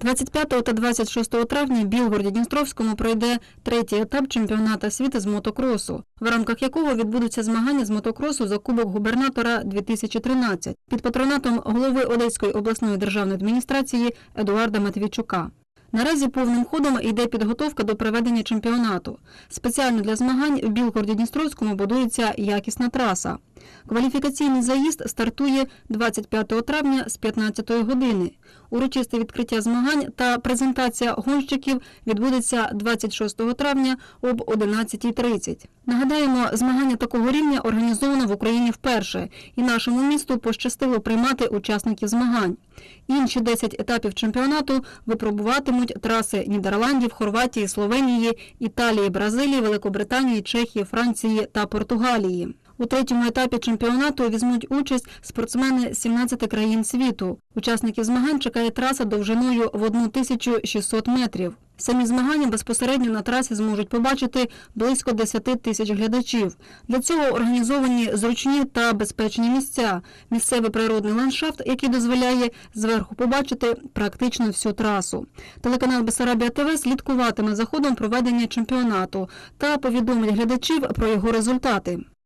25 та 26 травня в Білгороді Дністровському пройде третій етап чемпіоната світу з мотокросу, в рамках якого відбудуться змагання з мотокросу за Кубок губернатора 2013 під патронатом голови Одеської обласної державної адміністрації Едуарда Матвійчука. Наразі повним ходом йде підготовка до проведення чемпіонату. Спеціально для змагань в Білгороді Дністровському будується якісна траса. Кваліфікаційний заїзд стартує 25 травня з 15 години. Урочисте відкриття змагань та презентація гонщиків відбудеться 26 травня об 11.30. Нагадаємо, змагання такого рівня організовано в Україні вперше, і нашому місту пощастило приймати учасників змагань. Інші 10 етапів чемпіонату випробуватимуть траси Нідерландів, Хорватії, Словенії, Італії, Бразилії, Великобританії, Чехії, Франції та Португалії. У третьому етапі чемпіонату візьмуть участь спортсмени 17 країн світу. Учасників змагань чекає траса довжиною в 1600 метрів. Самі змагання безпосередньо на трасі зможуть побачити близько 10 тисяч глядачів. Для цього організовані зручні та безпечні місця, місцевий природний ландшафт, який дозволяє зверху побачити практично всю трасу. Телеканал Бесарабія ТВ слідкуватиме за ходом проведення чемпіонату та повідомить глядачів про його результати.